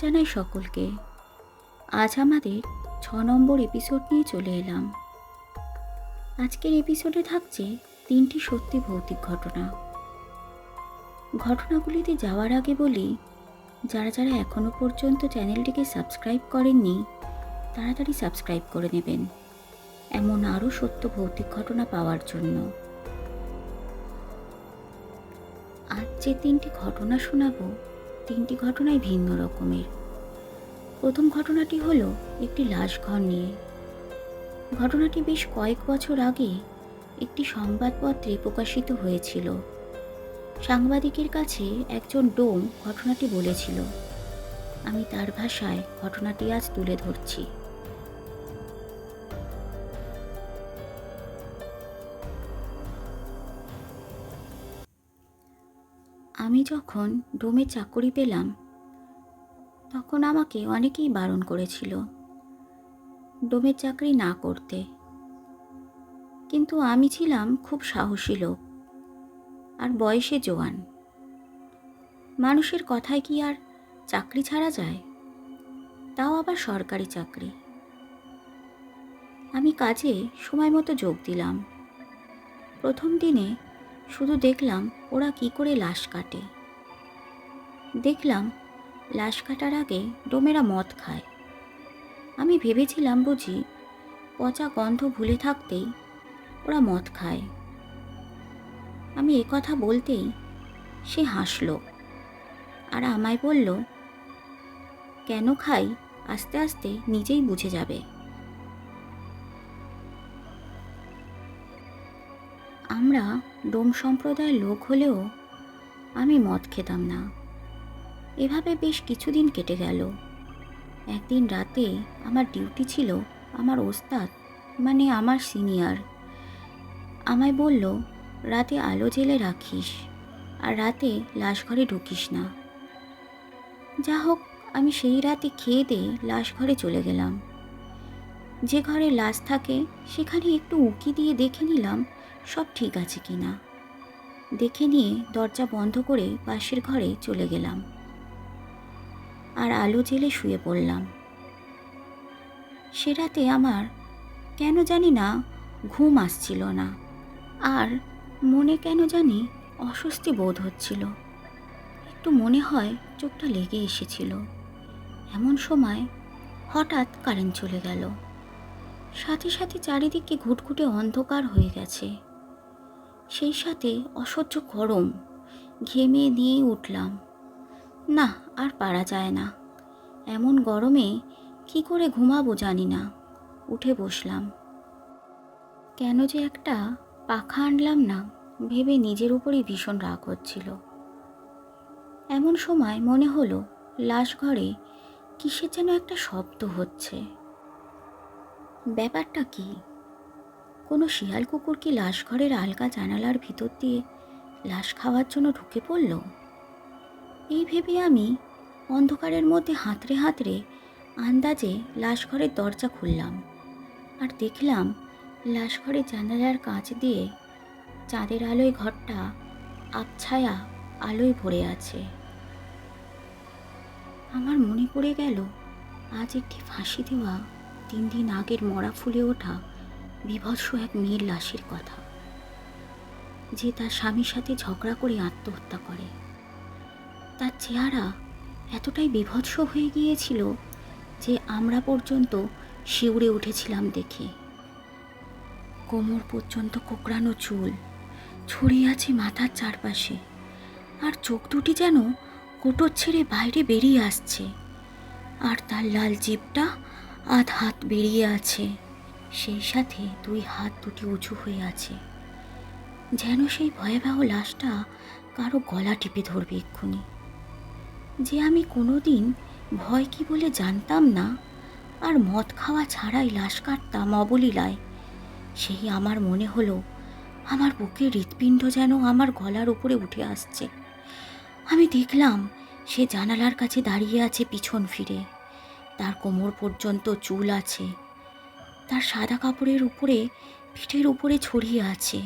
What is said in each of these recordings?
জানাই সকলকে। আজ আমাদের ছ নম্বর এপিসোড নিয়ে চলে এলাম। আজকের এপিসোডে থাকছে তিনটি সত্যি ভৌতিক ঘটনা। ঘটনাগুলিতে যাওয়ার আগে বলি, যারা যারা এখনও পর্যন্ত চ্যানেলটিকে সাবস্ক্রাইব করেননি, তাড়াতাড়ি সাবস্ক্রাইব করে নেবেন। এমন আরও সত্য ভৌতিক ঘটনা পাওয়ার জন্য। আজ যে তিনটি ঘটনা শোনাবো, তিনটি ঘটনাই ভিন্ন রকমের। প্রথম ঘটনাটি হলো একটি লাশ ঘর নিয়ে। ঘটনাটি বেশ কয়েক বছর আগে একটি সংবাদপত্রে প্রকাশিত হয়েছিল। সাংবাদিকের কাছে একজন ডোম ঘটনাটি বলেছিল। আমি তার ভাষায় ঘটনাটি আজ তুলে ধরছি। আমি যখন ডোমে চাকরি পেলাম তখন আমাকে অনেকেই বারণ করেছিল ডোমের চাকরি না করতে। কিন্তু আমি ছিলাম খুব সাহসী লোক আর বয়সে জোয়ান। মানুষের কথায় কি আর চাকরি ছাড়া যায়? তাও আবার সরকারি চাকরি। আমি কাজে সময় মতো যোগ দিলাম। প্রথম দিনে শুধু দেখলাম ওরা কি করে লাশ কাটে। দেখলাম লাশ কাটার আগে ডোমেরা মদ খায়। আমি ভেবেছিলাম বুঝি পচা গন্ধ ভুলে থাকতেই ওরা মদ খায়। আমি এ কথা বলতেই সে হাসলো আর আমায় বলল, কেন খাই? আস্তে আস্তে নিজেই বুঝে যাবে। আমরা ডোম সম্প্রদায়ের লোক হলেও আমি মদ খেতাম না। এভাবে বেশ কিছুদিন কেটে গেল। একদিন রাতে আমার ডিউটি ছিল আমার ওস্তাদ মানে আমার সিনিয়র। আমায় বলল, রাতে আলো জেলে রাখিস আর রাতে লাশ ঘরে ঢুকিস না। যা হোক, আমি সেই রাতে খেয়ে দিয়ে লাশ ঘরে চলে গেলাম। যে ঘরে লাশ থাকে, সেখানে একটু উঁকি দিয়ে দেখে নিলাম সব ঠিক আছে কি না দেখে নিয়ে দরজা বন্ধ করে পাশের ঘরে চলে গেলাম। আর আলো জেলে শুয়ে পড়লাম। সে রাতে আমার কেন জানি না ঘুম আসছিল না, আর মনে কেন জানি অস্বস্তি বোধ হচ্ছিল। একটু মনে হয় চোখটা লেগে এসেছিল। এমন সময় হঠাৎ কারেন্ট চলে গেল। সাথে সাথে চারিদিকে ঘুটঘুটে অন্ধকার হয়ে গেছে। সেই সাথে অসহ্য গরম ঘেমে নিয়ে উঠলাম। না, আর পারা যায় না। এমন গরমে কি করে ঘুমাবো জানি না। উঠে বসলাম। কেন যে একটা পাখা আনলাম না, ভেবে নিজের উপরই ভীষণ রাগ হচ্ছিল। এমন সময় মনে হলো, লাশ ঘরে কিসের যেন একটা শব্দ হচ্ছে। ব্যাপারটা কি? কোনো শিয়াল কুকুর কি লাশ ঘরের আলগা জানালার ভিতর দিয়ে লাশ খাওয়ার জন্য ঢুকে পড়ল? এই ভেবে আমি অন্ধকারের মধ্যে হাতড়ে হাতড়ে আন্দাজে লাশ ঘরের দরজা খুললাম আর দেখলাম লাশ ঘরের জানালার কাঁচ দিয়ে চাঁদের আলোয় ঘরটা আবছায়া আলোয় ভরে আছে। আমার মনে পড়ে গেল, আজ একটি ফাঁসি দেওয়া তিন দিন আগের মরা ফুলে ওঠা বিভৎস এক মেয়ের লাশের কথা, যে তার স্বামীর সাথে ঝগড়া করে আত্মহত্যা করে। তার চেহারা এতটাই বিভৎস হয়ে গিয়েছিল যে আমরা পর্যন্ত শিউরে উঠেছিলাম দেখে। কোমর পর্যন্ত কোকড়ানো চুল, ছড়িয়ে আছে মাথার চারপাশে, আর চোখ দুটি যেন কোটর ছেড়ে বাইরে বেরিয়ে আসছে, আর তার লাল জিপটা আধ হাত বেরিয়ে আছে, সেই সাথে দুই হাত দুটি উঁচু হয়ে আছে। যেন সেই ভয়াবহ লাশটা কারও গলা টিপে ধরবে এক্ষুনি। যে আমি কোনো দিন ভয় কি বলে জানতাম না? আর মদ খাওয়া ছাড়াই লাশ কাটতাম অবলীলায়। সেই আমার মনে হলো, আমার বুকের হৃৎপিণ্ড যেন আমার গলার উপরে উঠে আসছে। আমি দেখলাম, সে জানালার কাছে দাঁড়িয়ে আছে পিছন ফিরে। তার কোমর পর্যন্ত চুল আছে। তার সাদা কাপড়ের উপরে, পিঠের উপরে ছড়িয়ে আছে।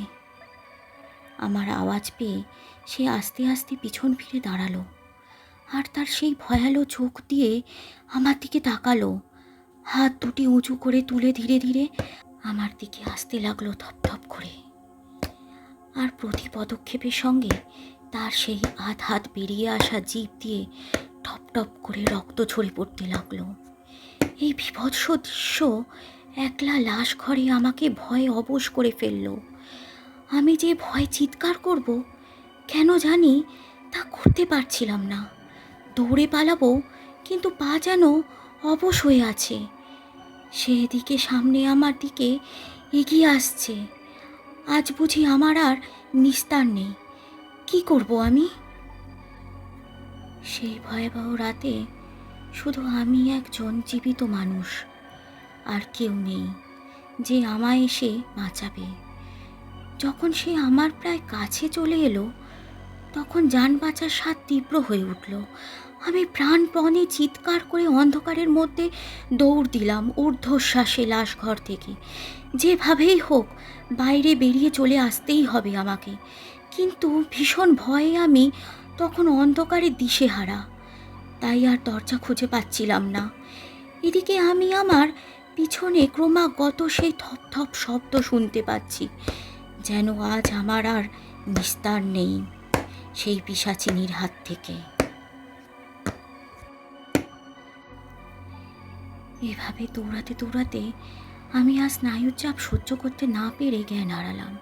আমার আওয়াজ পেয়ে সে আস্তে আস্তে পিছন ফিরে দাঁড়াল। আর তার সেই ভয়ালো চোখ দিয়ে আমার দিকে তাকালো। হাত দুটি উঁচু করে তুলে ধীরে ধীরে আমার দিকে আসতে লাগল থপথপ করে। আর প্রতি পদক্ষেপের সঙ্গে তার সেই আধ হাত বেরিয়ে আসা জিভ দিয়ে টপ টপ করে রক্ত ঝরে পড়তে লাগল। এই বিভৎস দৃশ্য একলা লাশ ঘরে আমাকে ভয়ে অবশ করে ফেলল। আমি যে ভয় চিৎকার করব, কেন জানি তা করতে পারছিলাম না। দৌড়ে পালাবো, কিন্তু পা যেন অবশ হয়ে আছে। সেদিকে সামনে আমার দিকে এগিয়ে আসছে। আজ বুঝি আমার আর নিস্তার নেই। কি করব আমি? সেই ভয়াবহ রাতে শুধু আমি একজন জীবিত মানুষ, আর কেউ নেই যে আমায় এসে বাঁচাবে। যখন সে আমার প্রায় কাছে চলে এলো, তখন যান বাঁচার স্বাদ তীব্র হয়ে উঠল। আমি প্রাণপণে চিৎকার করে অন্ধকারের মধ্যে দৌড় দিলাম ঊর্ধ্বশ্বাসে লাশ ঘর থেকে। যেভাবেই হোক, বাইরে বেরিয়ে চলে আসতেই হবে আমাকে। কিন্তু ভীষণ ভয়ে আমি তখন অন্ধকারে দিশেহারা। তাই আর দরজা খুঁজে পাচ্ছিলাম না। এদিকে আমি আমার পিছনে ক্রমাগত সেই থপ থপ শব্দ শুনতে পাচ্ছি, যেন আজ আমার আর নিস্তার নেই সেই পিসাচিনীর হাত থেকে। এভাবে দৌড়াতে দৌড়াতে আমি আজ স্নায়ুর চাপ সহ্য করতে না পেরে জ্ঞান হারালাম।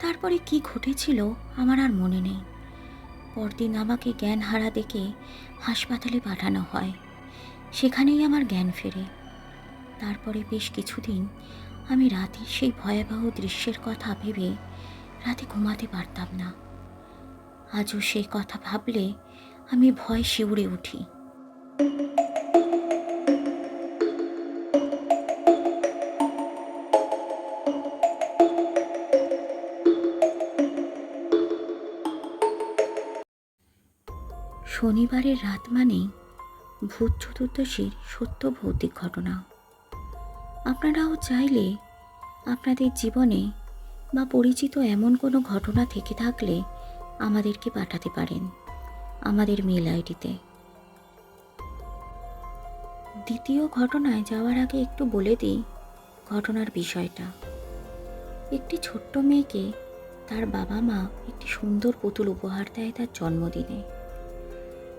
তারপরে কি ঘটেছিল আমার আর মনে নেই। পরদিন আমাকে জ্ঞান হারা দেখে হাসপাতালে পাঠানো হয়। সেখানেই আমার জ্ঞান ফেরে। তারপরে বেশ কিছুদিন আমি রাতে সেই ভয়াবহ দৃশ্যের কথা ভেবে রাতে ঘুমাতে পারতাম না। আজও সেই কথা ভাবলে আমি ভয় শিউরে উঠি। শনিবারের রাত মানেই ভূত চতুর্দশীর সত্য ভৌতিক ঘটনা। আপনারাও চাইলে আপনাদের জীবনে বা পরিচিত এমন কোনো ঘটনা থেকে থাকলে আমাদেরকে পাঠাতে পারেন আমাদের মেল আইডিতে। দ্বিতীয় ঘটনায় যাওয়ার আগে একটু বলে দিই ঘটনার বিষয়টা। একটি ছোট্ট মেয়েকে তার বাবা মা একটি সুন্দর পুতুল উপহার দেয় তার জন্মদিনে।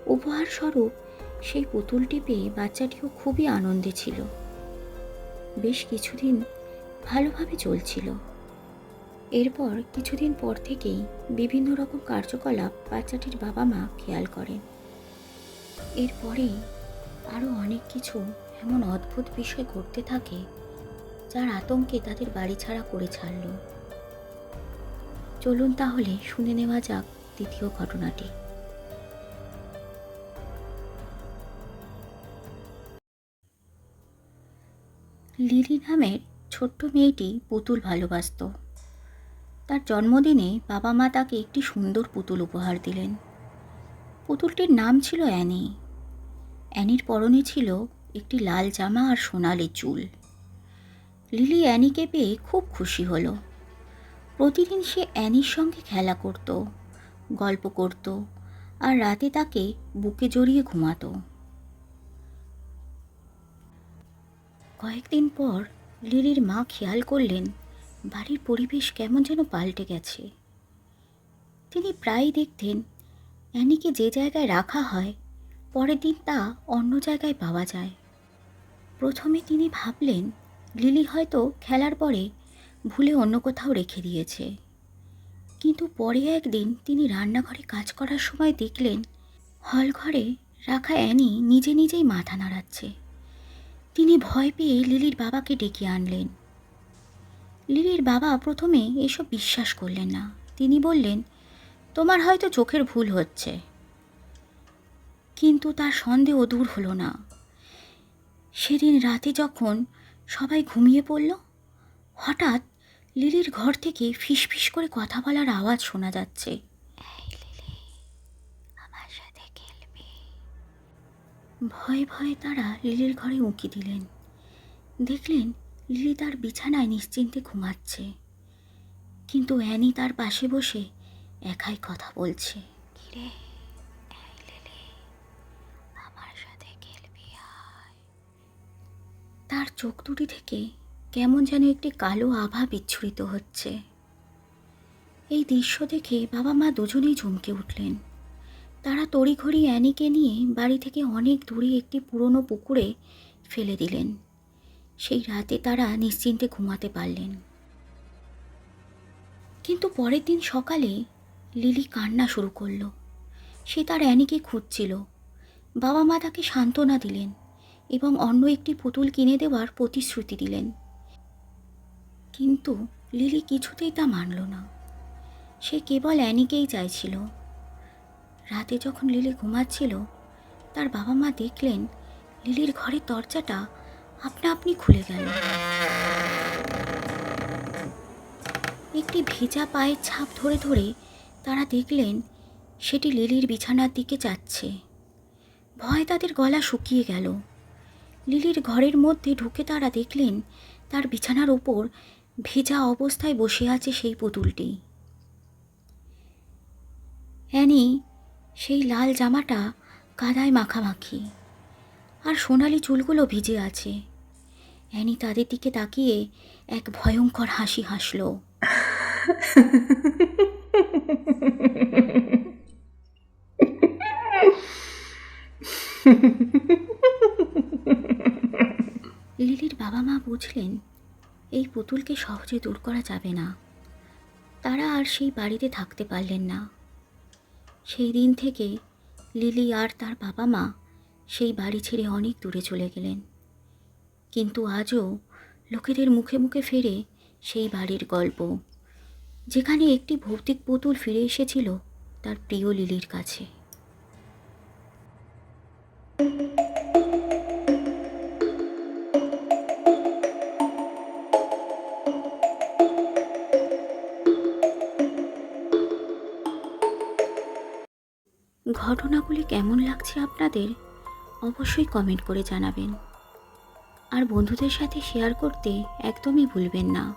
উপহার স্বরূপ সেই পুতুলটি পেয়ে বাচ্চাটিও খুবই আনন্দে ছিল। বেশ কিছুদিন ভালোভাবে চলছিল। এরপর কিছুদিন পর থেকেই বিভিন্ন রকম কার্যকলাপ বাচ্চাটির বাবা মা খেয়াল করেন। এরপরেই আরও অনেক কিছু এমন অদ্ভুত বিষয় ঘটতে থাকে যার আতঙ্কে তাদের বাড়ি ছাড়া করে ছাড়ল। চলুন তাহলে শুনে নেওয়া যাক দ্বিতীয় ঘটনাটি। লিলি নামের ছোট্ট মেয়েটি পুতুল ভালোবাসত। তার জন্মদিনে বাবা মা তাকে একটি সুন্দর পুতুল উপহার দিলেন। পুতুলটির নাম ছিল অ্যানি। অ্যানির পরনে ছিল একটি লাল জামা আর সোনালি চুল। লিলি অ্যানিকে পেয়ে খুব খুশি হলো। প্রতিদিন সে অ্যানির সঙ্গে খেলা করত, গল্প করত আর রাতে তাকে বুকে জড়িয়ে ঘুমাতো। কয়েকদিন পর লিলির মা খেয়াল করলেন, বাড়ির পরিবেশ কেমন যেন পাল্টে গেছে। তিনি প্রায়ই দেখতেন অ্যানিকে যে জায়গায় রাখা হয়, পরের দিন তা অন্য জায়গায় পাওয়া যায়। প্রথমে তিনি ভাবলেন, লিলি হয়তো খেলার পরে ভুলে অন্য কোথাও রেখে দিয়েছে। কিন্তু পরে একদিন তিনি রান্নাঘরে কাজ করার সময় দেখলেন, হলঘরে রাখা অ্যানি নিজে নিজেই মাথা নাড়াচ্ছে। তিনি ভয় পেয়ে লিলির বাবাকে ডেকে আনলেন। লিলির বাবা প্রথমে এসব বিশ্বাস করলেন না। তিনি বললেন, তোমার হয়তো চোখের ভুল হচ্ছে। কিন্তু তার সন্দেহ দূর হলো না। সেদিন রাতে যখন সবাই ঘুমিয়ে পড়ল, হঠাৎ লিলির ঘর থেকে ফিসফিস করে কথা বলার আওয়াজ শোনা যাচ্ছে। ভয়ে ভয়ে তারা লিলির ঘরে উঁকি দিলেন। দেখলেন লিলি তার বিছানায় নিশ্চিন্তে ঘুমাচ্ছে। কিন্তু অ্যানি তার পাশে বসে একাই কথা বলছে। তার চোখ দুটি থেকে কেমন যেন একটি কালো আভা বিচ্ছুরিত হচ্ছে। এই দৃশ্য দেখে বাবা মা দুজনেই চমকে উঠলেন। তারা তড়িঘড়ি অ্যানিকে নিয়ে বাড়ি থেকে অনেক দূরে একটি পুরনো পুকুরে ফেলে দিলেন। সেই রাতে তারা নিশ্চিন্তে ঘুমাতে পারলেন। কিন্তু পরের দিন সকালে লিলি কান্না শুরু করল। সে তার অ্যানিকে খুঁজছিল। বাবা মা তাকে সান্ত্বনা দিলেন এবং অন্য একটি পুতুল কিনে দেওয়ার প্রতিশ্রুতি দিলেন। কিন্তু লিলি কিছুতেই তা মানল না। সে কেবল অ্যানিকেই চাইছিল। রাতে যখন লিলি ঘুমাচ্ছিল, তার বাবা মা দেখলেন লিলির ঘরের দরজাটা আপনা আপনি খুলে গেল। একটি ভেজা পায়ের ছাপ ধরে ধরে তারা দেখলেন সেটি লিলির বিছানার দিকে যাচ্ছে। ভয় তাদের গলা শুকিয়ে গেল। লিলির ঘরের মধ্যে ঢুকে তারা দেখলেন তার বিছানার ওপর ভেজা অবস্থায় বসে আছে সেই পুতুলটি। অ্যানি সেই লাল জামাটা কাদায় মাখামাখি। আর সোনালি চুলগুলো ভিজে আছে। অ্যানি তাদের দিকে তাকিয়ে এক ভয়ঙ্কর হাসি হাসল। লিলির বাবা মা বুঝলেন এই পুতুলকে সহজে দূর করা যাবে না। তারা আর সেই বাড়িতে থাকতে পারলেন না। সেই দিন থেকে লিলি আর তার বাবা মা সেই বাড়ি ছেড়ে অনেক দূরে চলে গেলেন। কিন্তু আজও লোকেদের মুখে মুখে ফেরে সেই বাড়ির গল্প। যেখানে একটি ভৌতিক পুতুল ফিরে এসেছিল তার প্রিয় লিলির কাছে। কেমন লাগছে আপনাদের, অবশ্যই কমেন্ট করে জানাবেন। আর বন্ধুদের সাথে শেয়ার করতে একদমই ভুলবেন না।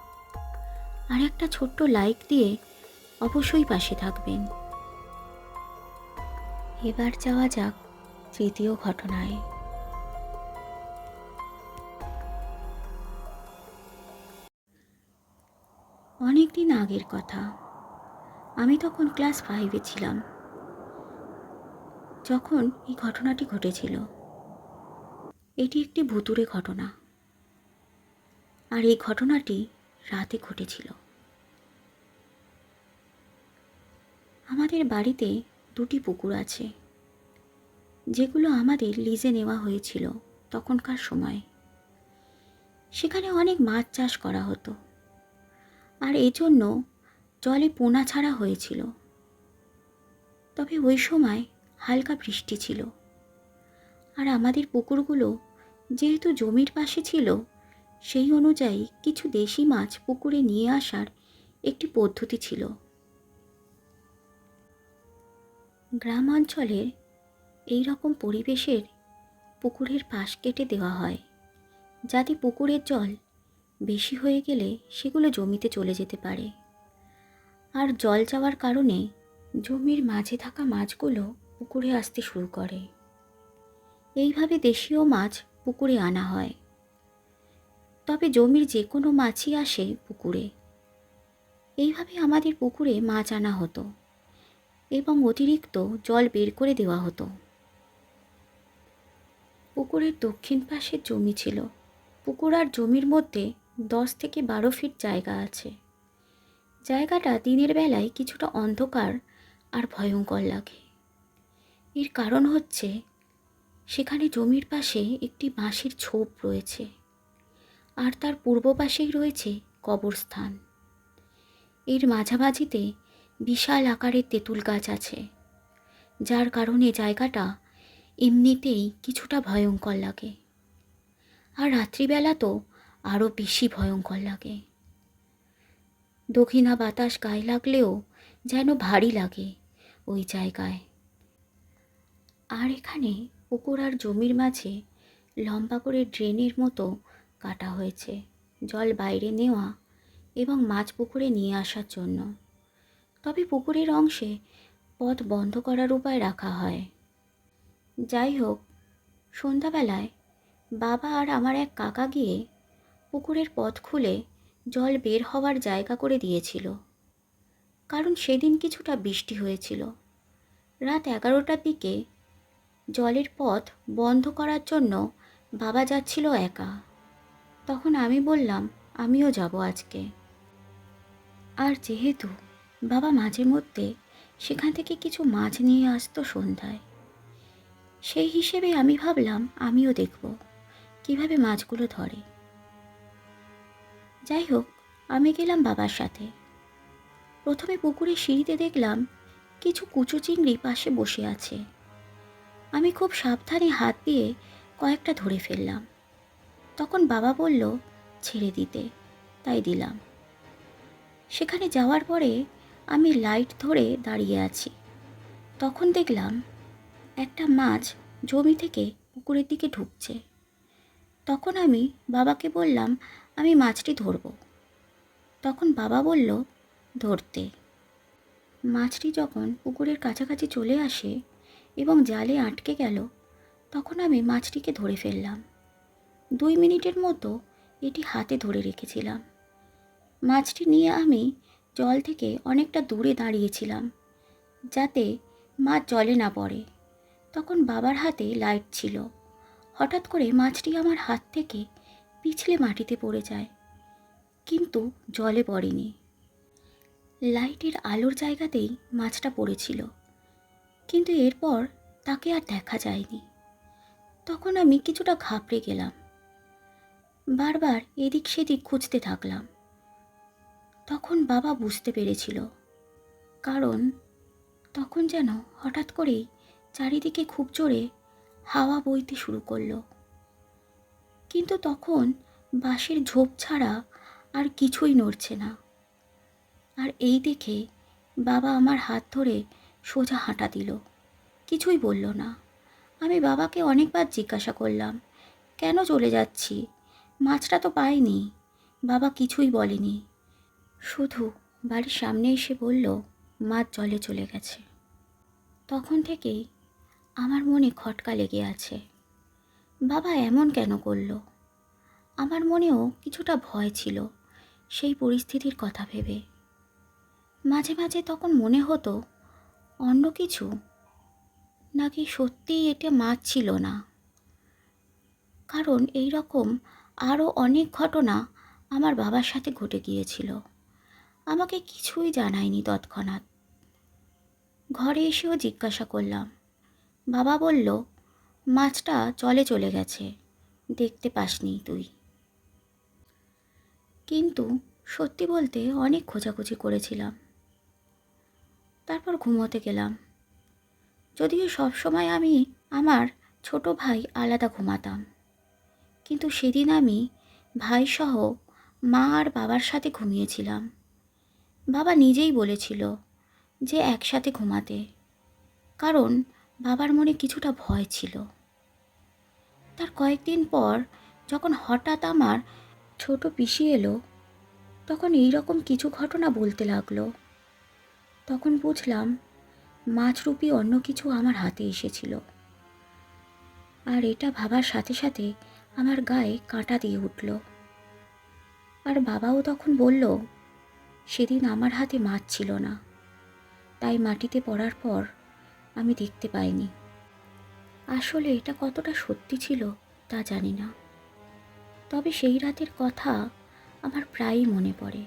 আর একটা ছোট্ট লাইক দিয়ে অবশ্যই পাশে থাকবেন। এবার যাওয়া যাক তৃতীয় ঘটনায়। অনেক দিন আগের কথা। আমি তখন ক্লাস ফাইভে ছিলাম। যখন এই ঘটনাটি ঘটেছিল, এটি একটি ভুতুরে ঘটনা। আর এই ঘটনাটি রাতে ঘটেছিল। আমাদের বাড়িতে দুটি পুকুর আছে, যেগুলো আমাদের লিজে নেওয়া হয়েছিল তখনকার সময়। সেখানে অনেক মাছ চাষ করা হতো, আর এজন্য জলে পোনা ছাড়া হয়েছিল। তবে ওই সময় হালকা বৃষ্টি ছিল। আর আমাদের পুকুরগুলো যেহেতু জমির পাশে ছিল, সেই অনুযায়ী কিছু দেশি মাছ পুকুরে নিয়ে আসার একটি পদ্ধতি ছিল। গ্রাম অঞ্চলের এই রকম পরিবেশের পুকুরের পাশ কেটে দেওয়া হয়, যাতে পুকুরের জল বেশি হয়ে গেলে সেগুলো জমিতে চলে যেতে পারে। আর জল যাওয়ার কারণে জমির মাঝে থাকা মাছগুলো পুকুরে আসতে শুরু করে। এইভাবে দেশীয় মাছ পুকুরে আনা হয়। তবে জমির যে কোনো মাছই আসে পুকুরে। এইভাবে আমাদের পুকুরে মাছ আনা হতো এবং অতিরিক্ত জল বের করে দেওয়া হতো। পুকুরের দক্ষিণ পাশের জমি ছিল। পুকুর আর জমির মধ্যে দশ থেকে বারো ফিট জায়গা আছে। জায়গাটা দিনের বেলায় কিছুটা অন্ধকার আর ভয়ঙ্কর লাগে। এর কারণ হচ্ছে সেখানে জমির পাশে একটি বাঁশের ছোপ রয়েছে আর তার পূর্ব পাশেই রয়েছে কবরস্থান। এর মাঝামাঝিতে বিশাল আকারের তেঁতুল গাছ আছে, যার কারণে জায়গাটা এমনিতেই কিছুটা ভয়ঙ্কর লাগে। আর রাত্রিবেলা তো আরও বেশি ভয়ঙ্কর লাগে। দক্ষিণা বাতাস গায়ে লাগলেও যেন ভারী লাগে ওই জায়গায়। আর এখানে পুকুর আর জমির মাঝে লম্বা করে ড্রেনের মতো কাটা হয়েছে, জল বাইরে নেওয়া এবং মাছ পুকুরে নিয়ে আসার জন্য। তবে পুকুরের অংশে পথ বন্ধ করার উপায় রাখা হয়। যাই হোক, সন্ধ্যাবেলায় বাবা আর আমার এক কাকা গিয়ে পুকুরের পথ খুলে জল বের হওয়ার জায়গা করে দিয়েছিল। কারণ সেদিন কিছুটা বৃষ্টি হয়েছিল। রাত এগারোটার দিকে জলের পথ বন্ধ করার জন্য বাবা যাচ্ছিল একা। তখন আমি বললাম, আমিও যাব আজকে। আর যেহেতু বাবা মাঝে মধ্যে সেখান থেকে কিছু মাছ নিয়ে আসতো সন্ধ্যায়, সেই হিসেবে আমি ভাবলাম, আমিও দেখব কীভাবে মাছগুলো ধরে। যাই হোক, আমি গেলাম বাবার সাথে। প্রথমে পুকুরে সিঁড়িতে দেখলাম কিছু কুচো চিংড়ি পাশে বসে আছে। আমি খুব সাবধানে হাত দিয়ে কয়েকটা ধরে ফেললাম। তখন বাবা বলল, ছেড়ে দিতে। তাই দিলাম। সেখানে যাওয়ার পরে আমি লাইট ধরে দাঁড়িয়ে আছি। তখন দেখলাম একটা মাছ জমি থেকে পুকুরের দিকে ঢুকছে। তখন আমি বাবাকে বললাম, আমি মাছটি ধরব। তখন বাবা বলল, ধরতে। মাছটি যখন পুকুরের কাছাকাছি চলে আসে এবং জালে আটকে গেল, তখন আমি মাছটিকে ধরে ফেললাম। দুই মিনিটের মতো এটি হাতে ধরে রেখেছিলাম। মাছটি নিয়ে আমি জল থেকে অনেকটা দূরে দাঁড়িয়েছিলাম, যাতে মাছ জলে না পড়ে। তখন বাবার হাতে লাইট ছিল। হঠাৎ করে মাছটি আমার হাত থেকে পিছলে মাটিতে পড়ে যায়, কিন্তু জলে পড়েনি। লাইটের আলোর জায়গাতেই মাছটা পড়েছিল। কিন্তু এরপর তাকে আর দেখা যায়নি। তখন আমি কিছুটা ঘাবড়ে গেলাম। বারবার এদিক সেদিক খুঁজতে থাকলাম। তখন বাবা বুঝতে পেরেছিল। কারণ তখন যেন হঠাৎ করেই চারিদিকে খুব জোরে হাওয়া বইতে শুরু করল। কিন্তু তখন বাঁশের ঝোপ ছাড়া আর কিছুই নড়ছে না। আর এই দেখে বাবা আমার হাত ধরে সোজা হাঁটা দিল। কিছুই বলল না। আমি বাবাকে অনেকবার জিজ্ঞাসা করলাম, কেন চলে যাচ্ছি? মাছটা তো পাইনি। বাবা কিছুই বলেনি। শুধু বাড়ির সামনে এসে বলল, মাছ জলে চলে গেছে। তখন থেকেই আমার মনে খটকা লেগে আছে। বাবা এমন কেন করল? আমার মনেও কিছুটা ভয় ছিল সেই পরিস্থিতির কথা ভেবে। মাঝে মাঝে তখন মনে হতো অন্য কিছু? নাকি সত্যিই এটা মাছ ছিল না? কারণ এই রকম আরও অনেক ঘটনা আমার বাবার সাথে ঘটে গিয়েছিল। আমাকে কিছুই জানায়নি তৎক্ষণাৎ। ঘরে এসেও জিজ্ঞাসা করলাম। বাবা বলল, মাছটা চলে চলে গেছে। দেখতে পাসনি তুই। কিন্তু সত্যি বলতে অনেক খোঁজাখুঁজি করেছিলাম। তারপর ঘুমোতে গেলাম। যদিও সবসময় আমি আমার ছোট ভাই আলাদা ঘুমাতাম। কিন্তু সেদিন আমি ভাইসহ মা আর বাবার সাথে ঘুমিয়েছিলাম। বাবা নিজেই বলেছিল যে একসাথে ঘুমাতে, কারণ বাবার মনে কিছুটা ভয় ছিল। তার কয়েকদিন পর যখন হঠাৎ আমার ছোট পিসি এলো, তখন এই রকম কিছু ঘটনা বলতে লাগল। তখন বুঝলাম মাছরূপী অন্য কিছু আমার হাতে এসেছিল। আর এটা ভাবার সাথে সাথে আমার গায়ে কাঁটা দিয়ে উঠল। আর বাবাও তখন বলল, সেদিন আমার হাতে মাছ ছিল না। তাই মাটিতে পড়ার পর আমি দেখতে পাইনি। আসলে এটা কতটা সত্যি ছিল তা জানি না। তবে সেই রাতের কথা আমার প্রায়ই মনে পড়ে।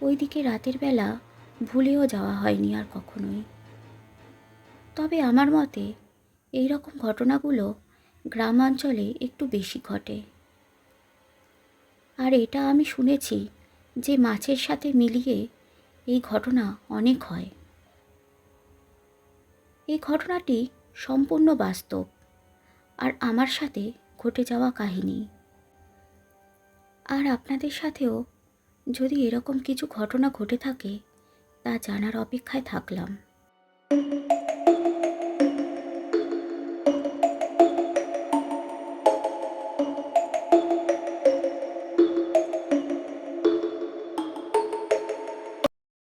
ওইদিকে রাতের বেলা ভুলেও যাওয়া হয়নি আর কখনোই। তবে আমার মতে এই রকম ঘটনাগুলো গ্রামাঞ্চলে একটু বেশি ঘটে। আর এটা আমি শুনেছি যে মাছের সাথে মিলিয়ে এই ঘটনা অনেক হয়। এই ঘটনাটি সম্পূর্ণ বাস্তব আর আমার সাথে ঘটে যাওয়া কাহিনী। আর আপনাদের সাথেও যদি এরকম কিছু ঘটনা ঘটে থাকে তা জানার অপেক্ষায় থাকলাম।